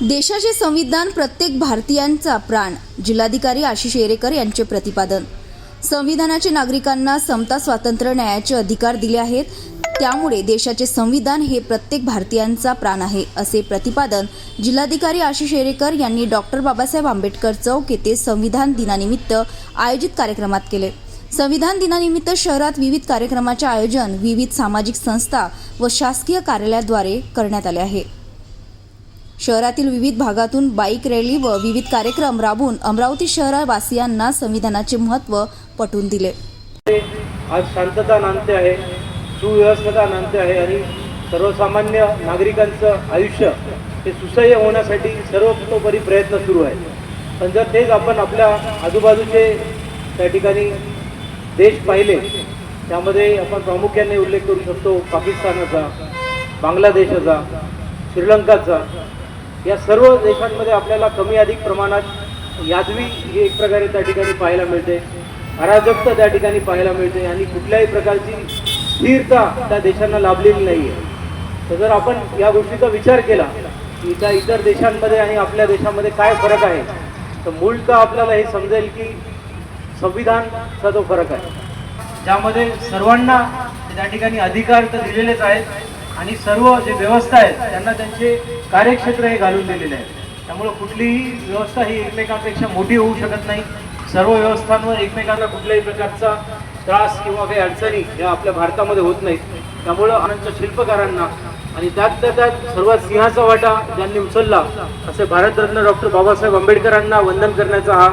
देशाचे संविधान प्रत्येक भारतीयांचा प्राण जिल्हाधिकारी आशिष एरेकर यांचे प्रतिपादन. संविधानाचे नागरिकांना समता स्वातंत्र्य न्यायाचे अधिकार दिले आहेत. त्यामुळे देशाचे संविधान हे प्रत्येक भारतीयांचा प्राण आहे असे प्रतिपादन जिल्हाधिकारी आशिष एरेकर यांनी डॉक्टर बाबासाहेब आंबेडकर चौक येथे संविधान दिनानिमित्त आयोजित कार्यक्रमात केले. संविधान दिनानिमित्त शहरात विविध कार्यक्रमाचे आयोजन विविध सामाजिक संस्था व शासकीय कार्यालयाद्वारे करण्यात आले आहे. शहरातील विविध भागातून बाईक रॅली व विविध कार्यक्रम राबवून अमरावती शहरवासियांना संविधानाचे महत्त्व पटवून दिले. आज शांतता नांदते आहे सुव्यवस्थता नांदते आहे आणि सर्वसामान्य नागरिकांचं आयुष्य हे सुसह्य होण्यासाठी सर्वतोपरी प्रयत्न सुरू आहे. पण जर तेच आपण आपल्या आजूबाजूचे त्या ठिकाणी देश पाहिले त्यामध्ये आपण प्रामुख्याने उल्लेख करू शकतो पाकिस्तानाचा बांगलादेशाचा श्रीलंकाचा या सर्व देशांमध्ये आपल्याला कमी अधिक प्रमाणात यादवी ही एक प्रकारे त्या ठिकाणी पाहायला मिळते. अराजकता त्या ठिकाणी पाहायला मिळते आणि कुठल्याही प्रकारची स्थिरता त्या देशांना लाभलेली नाही आहे तर जर आपण या गोष्टीचा विचार केला की त्या इतर देशांमध्ये आणि आपल्या देशामध्ये काय फरक आहे तर मूळतः आपल्याला हे समजेल की संविधानचा जो फरक आहे. ज्यामध्ये सर्वांना त्या ठिकाणी अधिकार तर दिलेलेच आहेत आणि सर्व जे व्यवस्था आहेत त्यांना त्यांचे कार्यक्षेत्र हे घालून दिलेले आहे. त्यामुळे कुठलीही व्यवस्था ही एकमेकांपेक्षा मोठी होऊ शकत नाही. सर्व व्यवस्थांवर एकमेकांना कुठल्याही प्रकारचा त्रास किंवा काही अडचणी या आपल्या भारतामध्ये होत नाहीत. त्यामुळं आमच्या शिल्पकारांना आणि त्यात त्या त्यात सर्वात सिंहाचा वाटा ज्यांनी उचलला असे भारतरत्न डॉक्टर बाबासाहेब आंबेडकरांना वंदन करण्याचा हा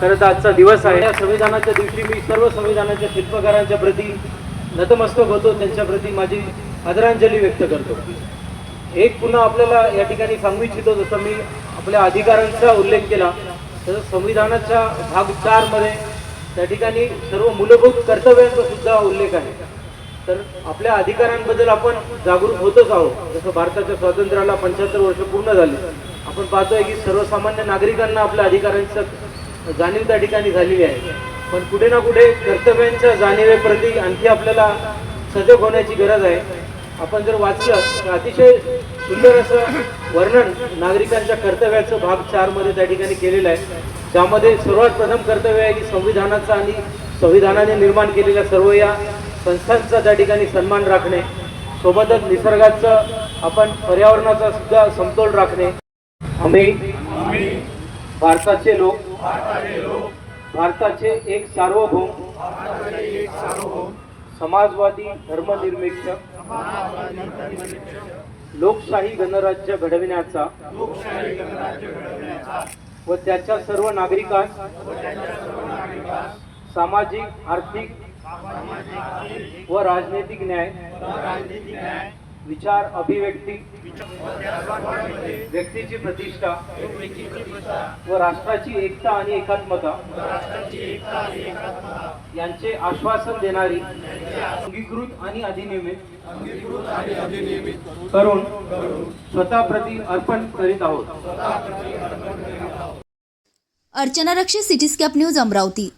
खरं तर आजचा दिवस आहे. या संविधानाच्या दिवशी मी सर्व संविधानाच्या शिल्पकारांच्या प्रती नतमस्तक होतो. त्यांच्या प्रती माझी आदरांजली व्यक्त करतो. एक पुन्हा आपल्याला या ठिकाणी सांगू इच्छितो जसं मी आपल्या अधिकारांचा उल्लेख केला तसं संविधानाच्या भाग चारमध्ये त्या ठिकाणी सर्व मूलभूत कर्तव्यांचा सुद्धा उल्लेख आहे. तर आपल्या अधिकारांबद्दल आपण जागरूक होतच आहोत. जसं भारताच्या स्वातंत्र्याला पंच्याहत्तर वर्ष पूर्ण झाली. आपण पाहतोय की सर्वसामान्य नागरिकांना आपल्या अधिकारांचं जाणीव त्या ठिकाणी झालेली आहे. पण कुठे ना कुठे कर्तव्यांच्या जाणीवेप्रती आणखी आपल्याला सजग होण्याची गरज आहे. आपण जर वाचलं तर अतिशय सुंदर असं वर्णन नागरिकांच्या कर्तव्याचं भाग चारमध्ये त्या ठिकाणी केलेलं आहे. त्यामध्ये सर्वात प्रथम कर्तव्य आहे की संविधानाचा आणि संविधानाने निर्माण केलेल्या सर्व या संस्थांचा त्या ठिकाणी सन्मान राखणे. सोबतच निसर्गाचं आपण पर्यावरणाचा सुद्धा समतोल राखणे. आम्ही भारताचे लोक भारताचे एक सार्वभौम समाजवादी धर्मनिरपेक्ष लोकशाही गणराज्य घडविण्याचा व त्याच्या सर्व नागरिकांस सामाजिक आर्थिक व राजनैतिक न्याय विचार अभिव्यक्ती व्यक्तीची प्रतिष्ठा व राष्ट्राची एकता आणि एकात्मता यांचे आश्वासन देणारी अंगीकृत आणि अधिनियमित करून स्वतःप्रती अर्पण करीत आहोत. Archana Rakshe cityscape news Amravati.